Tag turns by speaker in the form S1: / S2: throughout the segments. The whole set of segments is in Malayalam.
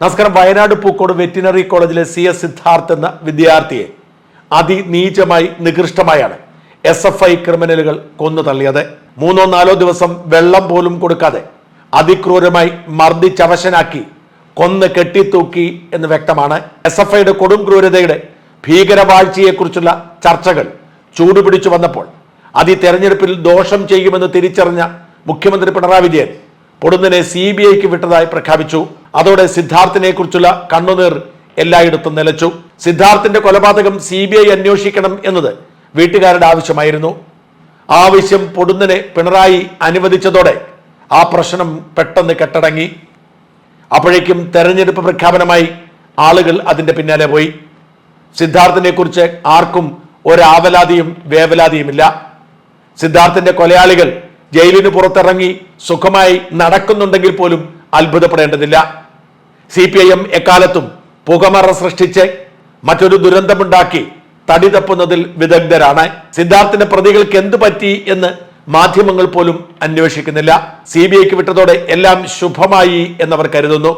S1: നമസ്കാരം. വയനാട് പൂക്കോട് വെറ്റിനറി കോളേജിലെ സി എസ് സിദ്ധാർത്ഥ് എന്ന വിദ്യാർത്ഥിയെ അതിനീചമായി നികൃഷ്ടമായാണ് എസ് എഫ് ഐ ക്രിമിനലുകൾ കൊന്നു തള്ളിയത്. മൂന്നോ നാലോ ദിവസം വെള്ളം പോലും കൊടുക്കാതെ അതിക്രൂരമായി മർദ്ദിച്ചവശനാക്കി കൊന്ന് കെട്ടിത്തൂക്കി എന്ന് വ്യക്തമാണ് എസ് എഫ് ഐയുടെ കൊടും ക്രൂരതയുടെ ഭീകരവാഴ്ചയെക്കുറിച്ചുള്ള ചർച്ചകൾ ചൂടുപിടിച്ചു വന്നപ്പോൾ അതി തെരഞ്ഞെടുപ്പിൽ ദോഷം ചെയ്യുമെന്ന് തിരിച്ചറിഞ്ഞ മുഖ്യമന്ത്രി പിണറായി വിജയൻ പൊടുന്നനെ സി ബി ഐക്ക് വിട്ടതായി പ്രഖ്യാപിച്ചു. അതോടെ സിദ്ധാർത്ഥിനെ കുറിച്ചുള്ള കണ്ണുനീർ എല്ലായിടത്തും നിലച്ചു. സിദ്ധാർത്ഥിന്റെ കൊലപാതകം സി ബി ഐ അന്വേഷിക്കണം എന്നത് വീട്ടുകാരുടെ ആവശ്യമായിരുന്നു. ആവശ്യം പൊടുന്നനെ പിണറായി അനുവദിച്ചതോടെ ആ പ്രശ്നം പെട്ടെന്ന് കെട്ടടങ്ങി. അപ്പോഴേക്കും തെരഞ്ഞെടുപ്പ് പ്രഖ്യാപനമായി ആളുകൾ അതിന്റെ പിന്നാലെ പോയി. സിദ്ധാർത്ഥിനെ കുറിച്ച് ആർക്കും ഒരാവലാതിയും വേവലാതിയുമില്ല. സിദ്ധാർത്ഥിന്റെ കൊലയാളികൾ ജയിലിന് പുറത്തിറങ്ങി സുഖമായി നടക്കുന്നുണ്ടെങ്കിൽ പോലും അത്ഭുതപ്പെടേണ്ടതില്ല. സി പി ഐ എം എക്കാലത്തും പുകമറ സൃഷ്ടിച്ച് മറ്റൊരു ദുരന്തമുണ്ടാക്കി തടി തപ്പുന്നതിൽ വിദഗ്ധരാണ്. സിദ്ധാർത്ഥിന്റെ പ്രതികൾക്ക് എന്തു പറ്റി എന്ന് മാധ്യമങ്ങൾ പോലും അന്വേഷിക്കുന്നില്ല. സി ബി ഐക്ക് വിട്ടതോടെ എല്ലാം ശുഭമായി എന്നവർ കരുതുന്നു.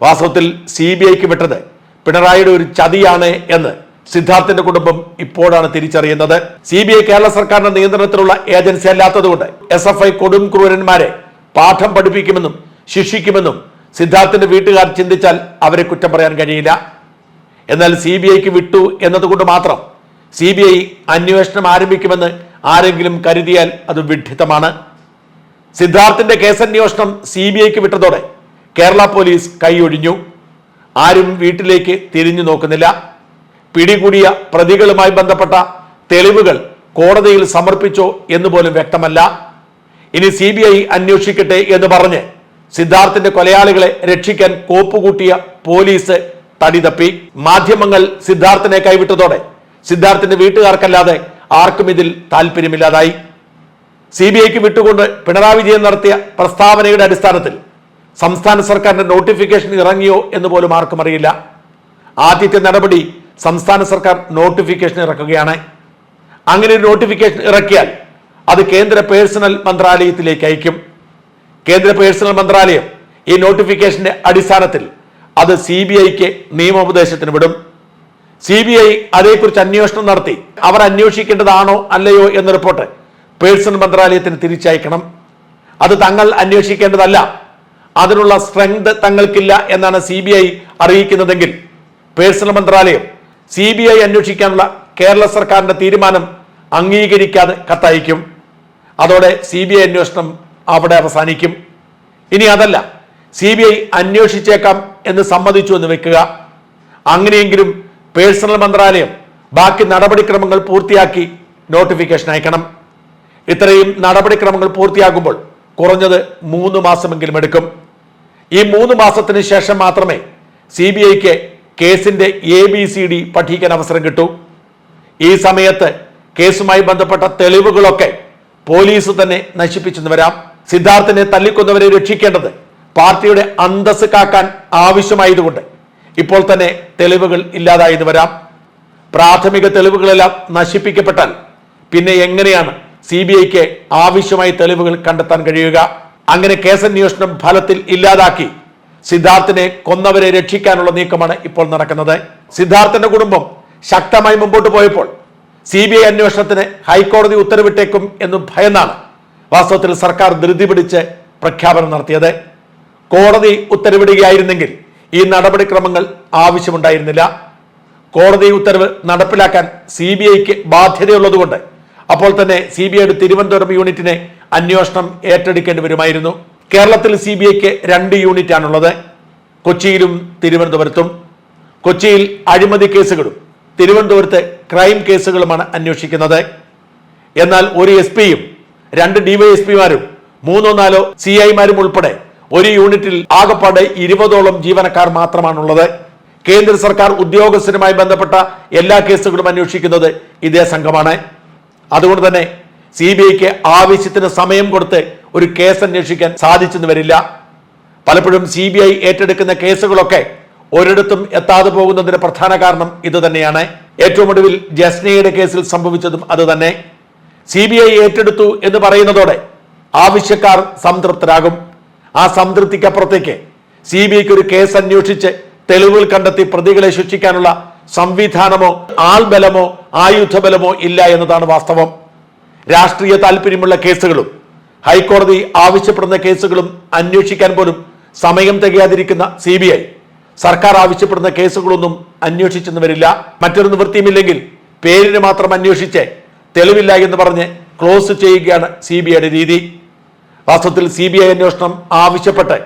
S1: വാസ്തവത്തിൽ സി ബി ഐക്ക് വിട്ടത് പിണറായിയുടെ ഒരു ചതിയാണ് എന്ന് സിദ്ധാർത്ഥിന്റെ കുടുംബം ഇപ്പോഴാണ് തിരിച്ചറിയുന്നത്. സി ബി ഐ കേരള സർക്കാരിന്റെ നിയന്ത്രണത്തിലുള്ള ഏജൻസി അല്ലാത്തതുകൊണ്ട് എസ് എഫ് ഐ കൊടും ക്രൂരന്മാരെ പാഠം പഠിപ്പിക്കുമെന്നും ശിക്ഷിക്കുമെന്നും സിദ്ധാർത്ഥിന്റെ വീട്ടുകാർ ചിന്തിച്ചാൽ അവരെ കുറ്റം പറയാൻ കഴിയില്ല. എന്നാൽ സി ബി ഐക്ക് വിട്ടു എന്നതുകൊണ്ട് മാത്രം സി ബി ഐ അന്വേഷണം ആരംഭിക്കുമെന്ന് ആരെങ്കിലും കരുതിയാൽ അത് വിഡ്ഢിത്തമാണ് സിദ്ധാർത്ഥിന്റെ കേസന്വേഷണം സി ബി ഐക്ക് വിട്ടതോടെ കേരള പോലീസ് കൈയൊഴിഞ്ഞു. ആരും വീട്ടിലേക്ക് തിരിഞ്ഞു നോക്കുന്നില്ല. പിടികൂടിയ പ്രതികളുമായി ബന്ധപ്പെട്ട തെളിവുകൾ കോടതിയിൽ സമർപ്പിച്ചോ എന്ന് പോലും വ്യക്തമല്ല. ഇനി സി ബി ഐ അന്വേഷിക്കട്ടെ എന്ന് പറഞ്ഞ് സിദ്ധാർത്ഥിന്റെ കൊലയാളികളെ രക്ഷിക്കാൻ കോപ്പുകൂട്ടിയ പോലീസ് തടി തപ്പി. മാധ്യമങ്ങൾ സിദ്ധാർത്ഥിനെ കൈവിട്ടതോടെ സിദ്ധാർത്ഥിന്റെ വീട്ടുകാർക്കല്ലാതെ ആർക്കും ഇതിൽ താല്പര്യമില്ലാതായി. സി ബി ഐക്ക് വിട്ടുകൊണ്ട് പിണറായി വിജയൻ നടത്തിയ പ്രസ്താവനയുടെ അടിസ്ഥാനത്തിൽ സംസ്ഥാന സർക്കാരിന്റെ നോട്ടിഫിക്കേഷൻ ഇറങ്ങിയോ എന്ന് പോലും ആർക്കും അറിയില്ല. ആദ്യത്തെ നടപടി സംസ്ഥാന സർക്കാർ നോട്ടിഫിക്കേഷൻ ഇറക്കുകയാണ്. അങ്ങനെ ഒരു നോട്ടിഫിക്കേഷൻ ഇറക്കിയാൽ അത് കേന്ദ്ര പേഴ്സണൽ മന്ത്രാലയത്തിലേക്ക് അയക്കും. കേന്ദ്ര പേഴ്സണൽ മന്ത്രാലയം ഈ നോട്ടിഫിക്കേഷന്റെ അടിസ്ഥാനത്തിൽ അത് സി ബി ഐക്ക് നിയമോപദേശത്തിന് വിടും. സി ബി ഐ അതേക്കുറിച്ച് അന്വേഷണം നടത്തി. അവർ അന്വേഷിക്കേണ്ടതാണോ അല്ലയോ എന്ന റിപ്പോർട്ട് പേഴ്സണൽ മന്ത്രാലയത്തിന് തിരിച്ചയക്കണം. അത് തങ്ങൾ അന്വേഷിക്കേണ്ടതല്ല. അതിനുള്ള സ്ട്രെങ്ത് തങ്ങൾക്കില്ല എന്നാണ് സി ബി ഐ അറിയിക്കുന്നതെങ്കിൽ പേഴ്സണൽ മന്ത്രാലയം സി ബി ഐ അന്വേഷിക്കാനുള്ള കേരള സർക്കാരിന്റെ തീരുമാനം അംഗീകരിക്കാതെ കത്തയക്കും. അതോടെ സി ബി ഐ അന്വേഷണം അവിടെ അവസാനിക്കും. ഇനി അതല്ല. സി ബി ഐ അന്വേഷിച്ചേക്കാം എന്ന് സമ്മതിച്ചു എന്ന് വെക്കുക. അങ്ങനെയെങ്കിലും പേഴ്സണൽ മന്ത്രാലയം ബാക്കി നടപടിക്രമങ്ങൾ പൂർത്തിയാക്കി നോട്ടിഫിക്കേഷൻ അയക്കണം. ഇത്രയും നടപടിക്രമങ്ങൾ പൂർത്തിയാകുമ്പോൾ കുറഞ്ഞത് മൂന്ന് മാസമെങ്കിലും എടുക്കും. ഈ മൂന്ന് മാസത്തിന് ശേഷം മാത്രമേ സി ബി ഐക്ക് കേസിന്റെ എ ബി സി ഡി പഠിക്കാൻ അവസരം കിട്ടൂ. ഈ സമയത്ത് കേസുമായി ബന്ധപ്പെട്ട തെളിവുകളൊക്കെ പോലീസ് തന്നെ നശിപ്പിച്ചെന്ന് വരാം. സിദ്ധാർത്ഥിനെ തല്ലിക്കൊന്നവരെ രക്ഷിക്കേണ്ടത് പാർട്ടിയുടെ അന്തസ് കാക്കാൻ ആവശ്യമായതുകൊണ്ട്. ഇപ്പോൾ തന്നെ തെളിവുകൾ ഇല്ലാതായെന്ന് വരാം. പ്രാഥമിക തെളിവുകളെല്ലാം നശിപ്പിക്കപ്പെട്ടാൽ പിന്നെ എങ്ങനെയാണ് സി ബി ഐക്ക് ആവശ്യമായ തെളിവുകൾ കണ്ടെത്താൻ കഴിയുക? അങ്ങനെ കേസന്വേഷണം ഫലത്തിൽ ഇല്ലാതാക്കി സിദ്ധാർത്ഥിനെ കൊന്നവരെ രക്ഷിക്കാനുള്ള നീക്കമാണ് ഇപ്പോൾ നടക്കുന്നത്. സിദ്ധാർത്ഥന്റെ കുടുംബം ശക്തമായി മുമ്പോട്ട് പോയപ്പോൾ സി ബി ഐ അന്വേഷണത്തിന് ഹൈക്കോടതി ഉത്തരവിട്ടേക്കും എന്ന് ഭയന്നാണ്. വാസ്തവത്തിൽ സർക്കാർ ധൃതി പിടിച്ച് പ്രഖ്യാപനം നടത്തിയത്. കോടതി ഉത്തരവിടുകയായിരുന്നെങ്കിൽ ഈ നടപടിക്രമങ്ങൾ ആവശ്യമുണ്ടായിരുന്നില്ല. കോടതി ഉത്തരവ് നടപ്പിലാക്കാൻ സി ബി ഐക്ക് ബാധ്യതയുള്ളതുകൊണ്ട് അപ്പോൾ തന്നെ സി ബി ഐയുടെ തിരുവനന്തപുരം യൂണിറ്റിനെ അന്വേഷണം ഏറ്റെടുക്കേണ്ടി വരുമായിരുന്നു. കേരളത്തിൽ സി ബി ഐക്ക് രണ്ട് യൂണിറ്റ് ആണുള്ളത് കൊച്ചിയിലും തിരുവനന്തപുരത്തും. കൊച്ചിയിൽ അഴിമതി കേസുകളും തിരുവനന്തപുരത്ത് ക്രൈം കേസുകളുമാണ് അന്വേഷിക്കുന്നത്. എന്നാൽ ഒരു എസ് പിയും രണ്ട് ഡിവൈഎസ്പിമാരും മൂന്നോ നാലോ സി ഐമാരും ഉൾപ്പെടെ ഒരു യൂണിറ്റിൽ ആകപ്പാടെ ഇരുപതോളം ജീവനക്കാർ മാത്രമാണുള്ളത്. കേന്ദ്ര സർക്കാർ ഉദ്യോഗസ്ഥരുമായി ബന്ധപ്പെട്ട എല്ലാ കേസുകളും അന്വേഷിക്കുന്നത് ഇതേ സംഘമാണ്. അതുകൊണ്ട് തന്നെ സി ബി ഐക്ക് ആവശ്യത്തിന് സമയം കൊടുത്ത് ഒരു കേസ് അന്വേഷിക്കാൻ സാധിച്ചെന്ന് വരില്ല. പലപ്പോഴും സി ബി ഐ ഏറ്റെടുക്കുന്ന കേസുകളൊക്കെ ഒരിടത്തും എത്താതെ പോകുന്നതിന് പ്രധാന കാരണം ഇത് തന്നെയാണ് ഏറ്റവും ഒടുവിൽ ജസ്നയുടെ കേസിൽ സംഭവിച്ചതും അത് തന്നെ സി ബി ഐ ഏറ്റെടുത്തു എന്ന് പറയുന്നതോടെ ആവശ്യക്കാർ സംതൃപ്തരാകും. ആ സംതൃപ്തിക്കപ്പുറത്തേക്ക് സി ബി ഐക്ക് ഒരു കേസ് അന്വേഷിച്ച് തെളിവുകൾ കണ്ടെത്തി പ്രതികളെ ശിക്ഷിക്കാനുള്ള സംവിധാനമോ ആൾബലമോ ആയുധബലമോ ഇല്ല എന്നതാണ് വാസ്തവം. രാഷ്ട്രീയ താല്പര്യമുള്ള കേസുകളും ഹൈക്കോടതി ആവശ്യപ്പെടുന്ന കേസുകളും അന്വേഷിക്കാൻ പോലും സമയം തികയാതിരിക്കുന്ന സി ബി ഐ. സർക്കാർ ആവശ്യപ്പെടുന്ന കേസുകളൊന്നും അന്വേഷിച്ചെന്ന് വരില്ല. മറ്റൊരു നിവൃത്തിയുമില്ലെങ്കിൽ പേരിന് മാത്രം അന്വേഷിച്ച് തെളിവില്ല എന്ന് പറഞ്ഞ് ക്ലോസ് ചെയ്യുകയാണ് സി ബി ഐയുടെ രീതി. വാസ്തവത്തിൽ സി ബി ഐ അന്വേഷണം ആവശ്യപ്പെട്ട്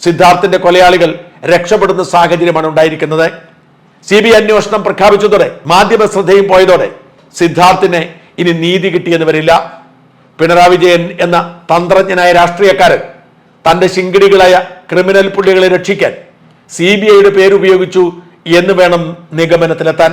S1: സിദ്ധാർത്ഥിന്റെ കൊലയാളികൾ രക്ഷപ്പെടുന്ന സാഹചര്യമാണ് ഉണ്ടായിരിക്കുന്നത്. സി ബി ഐ അന്വേഷണം പ്രഖ്യാപിച്ചതോടെ മാധ്യമ ശ്രദ്ധയും പോയതോടെ സിദ്ധാർത്ഥിന് ഇനി നീതി കിട്ടിയെന്ന് വരില്ല. പിണറായി വിജയൻ എന്ന തന്ത്രജ്ഞനായ രാഷ്ട്രീയക്കാരൻ തന്റെ ശിങ്കിടികളായ ക്രിമിനൽ പുള്ളികളെ രക്ഷിക്കാൻ സി ബി ഐയുടെ പേരുപയോഗിച്ചു എന്ന് വേണം നിഗമനത്തിലെത്താൻ.